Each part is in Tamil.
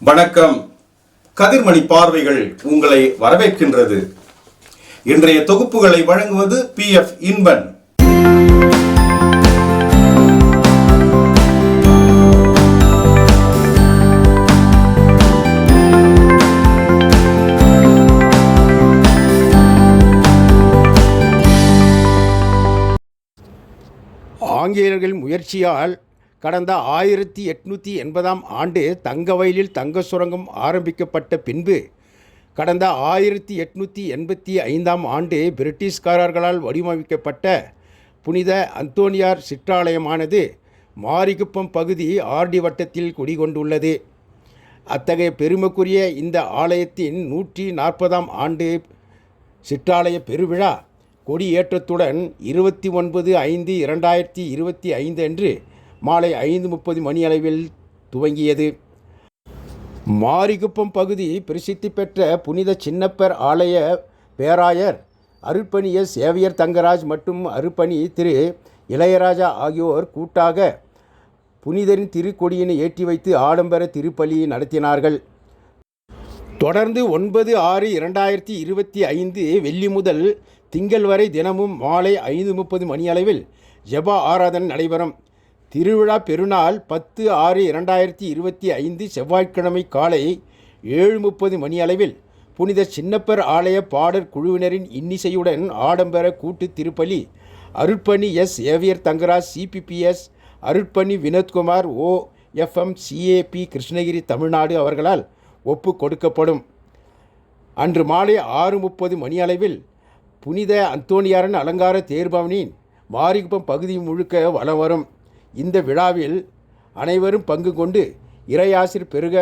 வணக்கம். கதிர்மணி பார்வைகள் உங்களை வரவேற்கின்றது. இன்றைய தொகுப்புகளை வழங்குவது பி எஃப் இன்பன். ஆங்கிலேயர்கள் முயற்சியால் கடந்த ஆயிரத்தி எட்நூற்றி எண்பதாம் ஆண்டு தங்கவயலில் தங்க சுரங்கம் ஆரம்பிக்கப்பட்ட பின்பு கடந்த ஆயிரத்தி எட்நூற்றி எண்பத்தி ஐந்தாம் ஆண்டு பிரிட்டிஷ்காரர்களால் வடிவமைக்கப்பட்ட புனித அந்தோனியார் சிற்றாலயமானது மாரிகுப்பம் பகுதி ஆர்டி வட்டத்தில் குடிகொண்டுள்ளது. அத்தகைய பெருமைக்குரிய இந்த ஆலயத்தின் நூற்றி நாற்பதாம் ஆண்டு சிற்றாலய பெருவிழா கொடியேற்றத்துடன் இருபத்தி ஒன்பது ஐந்து இரண்டாயிரத்தி இருபத்தி ஐந்து அன்று மாலை ஐந்து முப்பது மணியளவில் துவங்கியது. மாரிகுப்பம் பகுதி பிரசித்தி பெற்ற புனித சின்னப்பர் ஆலய பேராயர் அருட்பணிய சேவியர் தங்கராஜ் மற்றும் அருட்பணி திரு இளையராஜா ஆகியோர் கூட்டாக புனிதரின் திருக்கொடியினை ஏற்றி வைத்து ஆடம்பர திருப்பலி நடத்தினார்கள். தொடர்ந்து ஒன்பது ஆறு இரண்டாயிரத்தி இருபத்தி ஐந்து வெள்ளி முதல் திங்கள் வரை தினமும் மாலை ஐந்து முப்பது மணியளவில் ஜெபா ஆராதனை நடைபெறும். திருவிழா பெருநாள் பத்து ஆறு இரண்டாயிரத்தி இருபத்தி ஐந்து செவ்வாய்க்கிழமை காலை ஏழு முப்பது மணியளவில் புனித சின்னப்பர் ஆலய பாடற் குழுவினரின் இன்னிசையுடன் ஆடம்பர கூட்டு திருப்பலி அருட்பணி எஸ். ஏவியர் Thangaraj CPPS அருட்பணி Vinothkumar O FM CAP Krishnagiri Tamil Nadu அவர்களால் ஒப்பு கொடுக்கப்படும். அன்று மாலை ஆறு முப்பது மணியளவில் புனித அந்தோணியாரன் அலங்கார தேர்பவனின் மாரிகுப்பம் பகுதி முழுக்க வலம் வரும். இந்த விழாவில் அனைவரும் பங்கு கொண்டு இறையாசிர் பெருக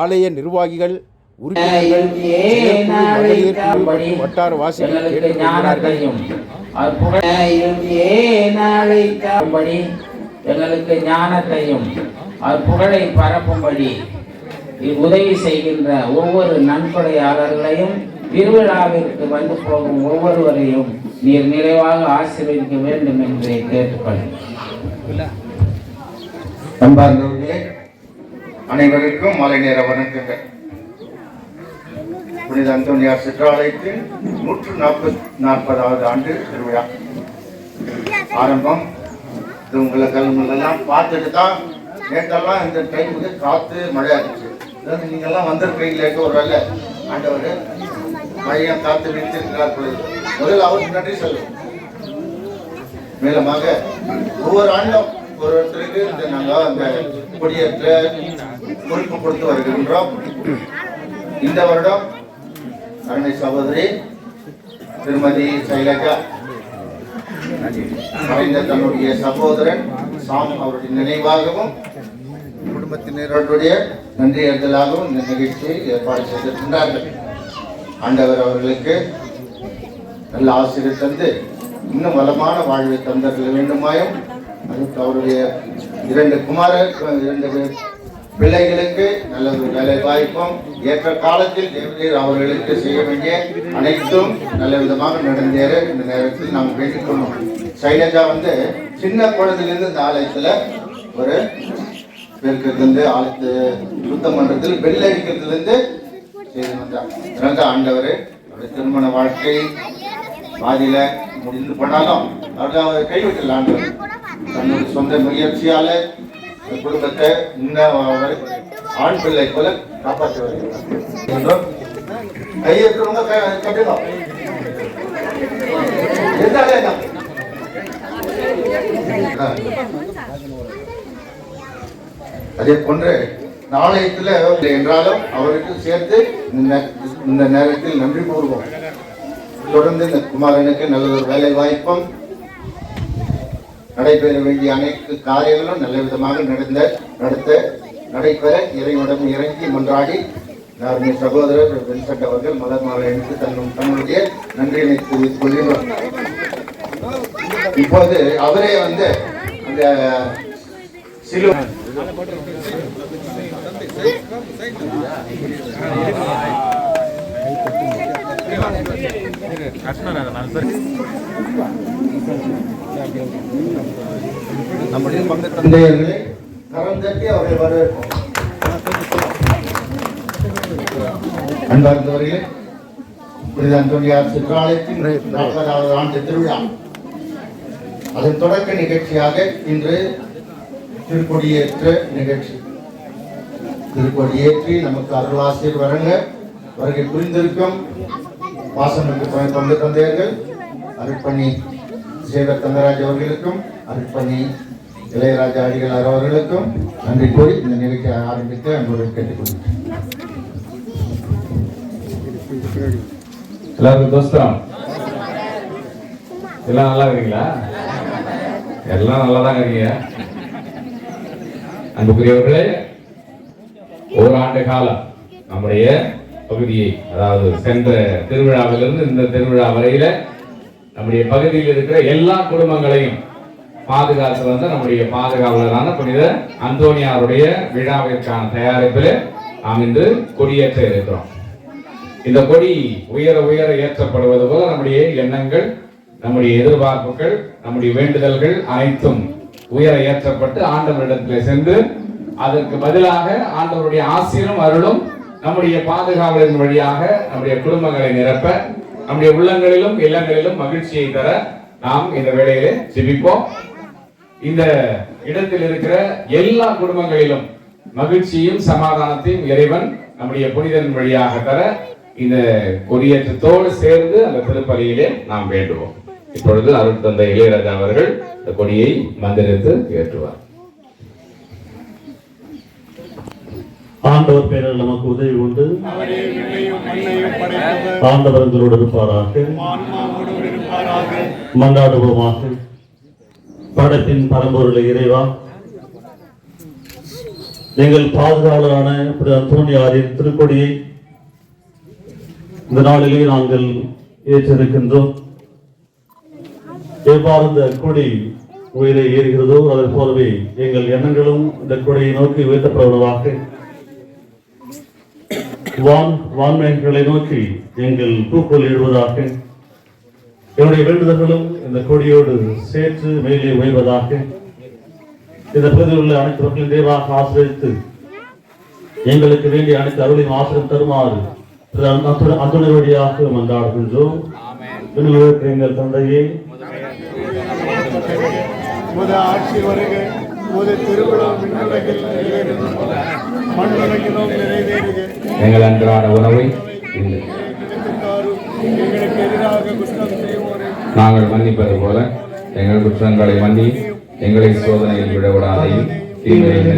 ஆலய நிர்வாகிகள் உறுப்பினர்கள் மகளிர் குழு மற்றும் வட்டார வாசிகள் கேட்டுக்கொள்கிறார்கள். எங்களுக்கு ஞானத்தையும் புகழை பரப்பும்படி உதவி செய்கின்ற ஒவ்வொரு நன்கொடையாளர்களையும் திருவிழாவிற்கு வந்து போகும் ஒவ்வொருவரையும் நீர் நிறைவாக ஆசீர்வதிக்க வேண்டும் என்று கேட்டுக்கொள்கிறேன். அன்பார்ந்தவர்களே அனைவருக்கும் மாலை நேர வணக்கங்கள். புனித அந்தோனியார் சிற்றாலயத்தில் நூற்று நாற்பத் நாற்பதாவது ஆண்டு திருவிழா ஆரம்பம். இது உங்களை கல்முலாம் பார்த்துட்டு தான் நேற்றெல்லாம் இந்த டைமுக்கு காத்து மழையா இருந்துச்சு அதாவது நீங்கெல்லாம் வந்திருக்கீங்களேட்டு ஒரு வேலை ஆண்டவர் மழையை காத்து வைத்திருக்கிறார் பொழுது. முதல்ல அவருக்கு நன்றி சொல்லுவோம் மேலமாக ஒவ்வொரு ஆண்டும் ஒரு ஒருத்தருக்கு இந்த நாங்கள் அந்த கொடியேற்ற பொறுப்பு கொடுத்து வருகின்றோம். இந்த வருடம் அருமை சகோதரி திருமதி சைலஜா மறைந்த தன்னுடைய சகோதரன் சாம் அவருடைய நினைவாகவும் குடும்பத்தினருடைய நன்றி அறிதலாகவும் இந்த நிகழ்ச்சியை ஏற்பாடு செய்திருக்கின்றார்கள். ஆண்டவர் அவர்களுக்கு நல்ல ஆசிரியர் தந்து இன்னும் வளமான வாழ்வை தந்தர்கள் வேண்டுமாயும் அதுக்கு அவருடைய இரண்டு குமார இரண்டு பிள்ளைகளுக்கு நல்ல ஒரு வேலை வாய்ப்பும் ஏற்ற காலத்தில் தேவரீர் அவர்களுக்கு செய்ய வேண்டிய அனைத்தும் நல்ல விதமாக நடந்தேற இந்த நேரத்தில் நாம் வேண்டிக்கொள்ளும் சைலஜா வந்து சின்ன குழந்தையிலிருந்து இந்த ஆலயத்துல ஒரு பெருக்கிறதுலேருந்து ஆலயத்து சுத்தம் பண்றதுல பெல் அடிக்கிறதுலேருந்து செய்து வந்தார். ஆண்டவர் திருமண வாழ்க்கை பாதியில முடிந்து போனாலும் அவர்கள் அவர் தன்னுடைய சொந்த முயற்சியால குடும்பத்தை இன்னும் ஆண் பிள்ளை போல காப்பாற்றி வருகிறார் கையெழுக்கிறவங்க கட்டுங்க. கட்டணும் அதே போன்று நாளையத்தில் என்றாலும் அவருக்கு சேர்த்து இந்த இந்த நேரத்தில் நன்றி கூறுவோம். தொடர்ந்து இந்த குமாரனுக்கு நல்ல ஒரு வேலை வாய்ப்பும் நடைபெற வேண்டிய அனைத்து காரியங்களும் நல்ல விதமாக நடந்த நடத்த நடைபெற இறைவனம் இறங்கி மன்றாடி நார்மே சகோதரர் வென்சட் அவர்கள் மலர் மாலை அணிந்து தன்னும் தன்னுடைய நன்றியினை தெரிவித்துக் கொள்கிறோம். இப்போது அவரே வந்து அந்த சிலு நம்முடைய பங்கு கரம் தட்டி அவரை வரவேற்போம் அன்பார்ந்தவர்களே புனித அந்தோனியார் நாற்பதாவது ஆண்டு திருவிழா அதன் தொடக்க நிகழ்ச்சியாக இன்று திருக்கொடியேற்ற நிகழ்ச்சி திருக்கொடியேற்றி நமக்கு அருளாசிரியர் வரங்க வருகை புரிந்திருக்கும் வாசனுக்கு துணை தொண்டு தந்தையர்கள் அருட்பணி சேவர் தங்கராஜ் அவர்களுக்கும் அருட்பணி இளையராஜா அடிகளார் அவர்களுக்கும் நன்றி கூறி இந்த நிகழ்ச்சி ஆரம்பித்து அன்புடன் கேட்டுக்கொள்கிறேன். எல்லாருக்கும் தோஸ்தரம் எல்லாம் நல்லா இருக்கீங்களா எல்லாம் நல்லா தான் இருக்கீங்க. அன்புக்குரியவர்களே ஆண்டு காலம் நம்முடைய பகுதியை அதாவது சென்ற திருவிழாவிலிருந்து இந்த திருவிழா வரையில நம்முடைய பகுதியில் இருக்கிற எல்லா குடும்பங்களையும் பாதுகாத்து வந்த நம்முடைய பாதுகாவலரான புனித அந்தோனியாருடைய விழாவிற்கான தயாரிப்பில் நாம் இன்று கொடியேற்ற இருக்கிறோம். இந்த கொடி உயர உயர ஏற்றப்படுவது போல நம்முடைய எண்ணங்கள் நம்முடைய எதிர்பார்ப்புகள் நம்முடைய வேண்டுதல்கள் அனைத்தும் உயர ஏற்றப்பட்டு ஆண்டவரிடத்தில் சென்று அதற்கு பதிலாக ஆண்டவருடைய ஆசிரியரும் அருளும் நம்முடைய பாதுகாவலின் வழியாக நம்முடைய குடும்பங்களை நிரப்ப நம்முடைய உள்ளங்களிலும் இல்லங்களிலும் மகிழ்ச்சியை தர நாம் இந்த வேளையிலே ஜெபிப்போம். இந்த இடத்தில் இருக்கிற எல்லா குடும்பங்களிலும் மகிழ்ச்சியும் சமாதானத்தையும் இறைவன் நம்முடைய புனிதன் வழியாக தர இந்த கொடியேற்றத்தோடு சேர்ந்து அந்த திருப்பலியிலே நாம் வேண்டுவோம். இப்பொழுது அருள் தந்தை இளையராஜா அவர்கள் இந்த கொடியை மந்திரித்து ஏற்றுவார். ஆண்டவர் பெயரில் நமக்கு உதவி உண்டு. ஆண்டவர் எங்களோடு இருப்பாராக. மன்றாடுவோமாக. படத்தின் பரம்பொருளை இறைவா. எங்கள் பாதுகாவலரான அந்தோனியாரின் திருக்கொடியை இந்த நாளிலே நாங்கள் ஏற்றிருக்கின்றோம். எவ்வாறு இந்த கொடி உயிரை ஏறுகிறதோ அதை போலவே எங்கள் எண்ணங்களும் இந்த கொடியை நோக்கி உயர்த்தப்படுவதாக வான் வான்மேன்களை நோக்கி எங்கள் பூக்கள் எழுவதாக. என்னுடைய வேண்டுதல்களும் இந்த கொடியோடு சேர்த்து மேலே உயர்வதாக. இந்த பகுதியில் உள்ள அனைத்து மக்களின் தேவாக ஆசிரியத்து எங்களுக்கு வேண்டிய அனைத்து அருளையும் ஆசிரியம் தருமாறு திரு அத்துணை- வழியாக மன்றாடுகின்றோம். எங்கள் தந்தையே. முத ஆட்சி வருக. திருவிழா அன்றாட உணவை நாங்கள் மன்னிப்பது போல எங்கள் குற்றங்களை மன்னி எங்களை சோதனையில் விடவிடாதையும் தீமையில்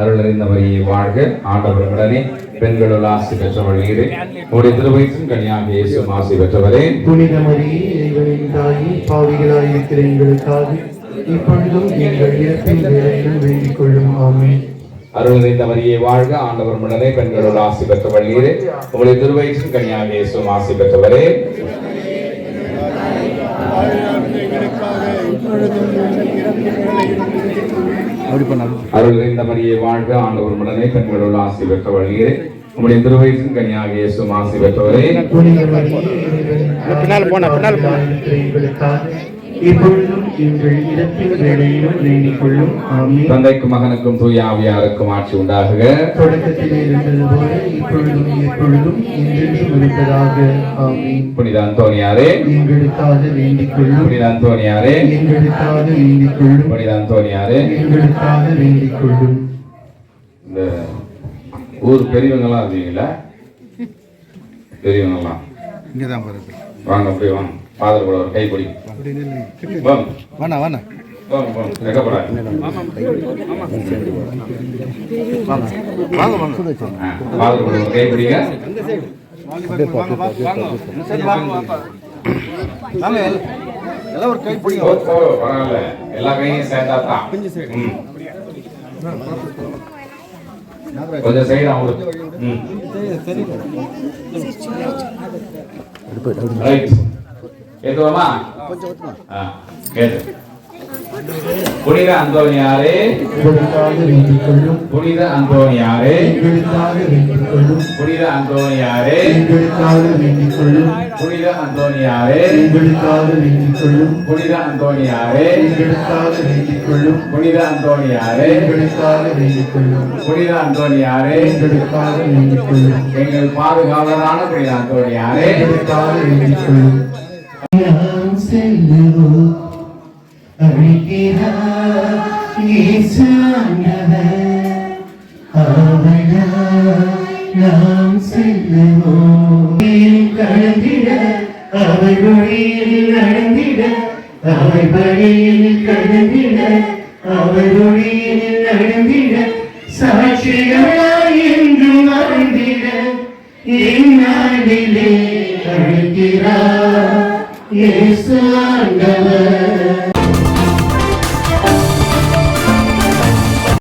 அருள் வாழ்க. ஆண்டவர்களுடனே பெண்களுள் ஆசி பெற்றவள் நீரே. உடைய திருவயிற்றின் கன்னியாக இயேசு ஆசி பெற்றவரே. புனித மரியே இறைவனின் பாவிகளாய் இருக்கிற எங்களுக்காக இப்பொழுதும் எங்கள் இறப்பின் வேலையிலும் வேண்டிக் கொள்ளும். ஆமே அருள் நிறைந்த வரியை வாழ்க ஆண்டவர் உடனே பெண்களோடு ஆசி பெற்றவள் வள்ளீரே உடைய திருவயிற்றின் கனியாக இயேசும் ஆசி பெற்றவரே. பாதுகாப்பு எங்களுக்காக அருள் நிறைந்த மரியை வாழ்க ஆண்டவர் உடனே பெண்களோடு ஆசி பெற்றவள் வள்ளீரே உம்முடைய திருவயிற்றின் கனியாக இயேசும் ஆசி பெற்றவரே. பின்னால் போன பின்னால் போன. தந்தைக்கும் மகனுக்கும் தூய ஆவியாருக்கும் ஆட்சி உண்டாகுக. புனித அந்தோனியாரே. புனித அந்தோனியாரே. புனித அந்தோனியாரே. இந்த ஊர் பெரியவங்கலாம் இருக்கீங்களா பாருங்க. வாங்க போய் வாங்க. ஃபாதர் கூட ஒரு கைப்பிடி. ஃபாதர் கூட ஒரு கைப்பிடிங்க. பரவாயில்ல. எல்லா கையும் சேர்ந்தா தான் ம். கொஞ்சம் சைடா ரைட் ஏத்துவோமா ஆ கேட்டு புனித அந்தோனியாரே. புனித அந்தோனியாரே. புனித அந்தோனியாரே. புனித அந்தோனியாரே. புனித அந்தோனியாரே. புனித அந்தோனியாரே. புனித அந்தோனியாரே. எங்கள் பாதுகாவலரான புனித அந்தோனியாரே. எங்களுக்காக வேண்டிக் கொள்ளும் நாம் செல்லுவோம் அழைக்கிறார் இயேசு ஆண்டவர் அவனாய் நாம் செல்லுவோம் கடந்திட அவர் வழியில் நடந்திட அவர் வழியில் கடந்திட அவர் வழியில் நடந்திட சாட்சிகளாய் என்றும் மறந்திட இந்நாளிலே அழைக்கிறார் இயேசு ஆண்டவர்.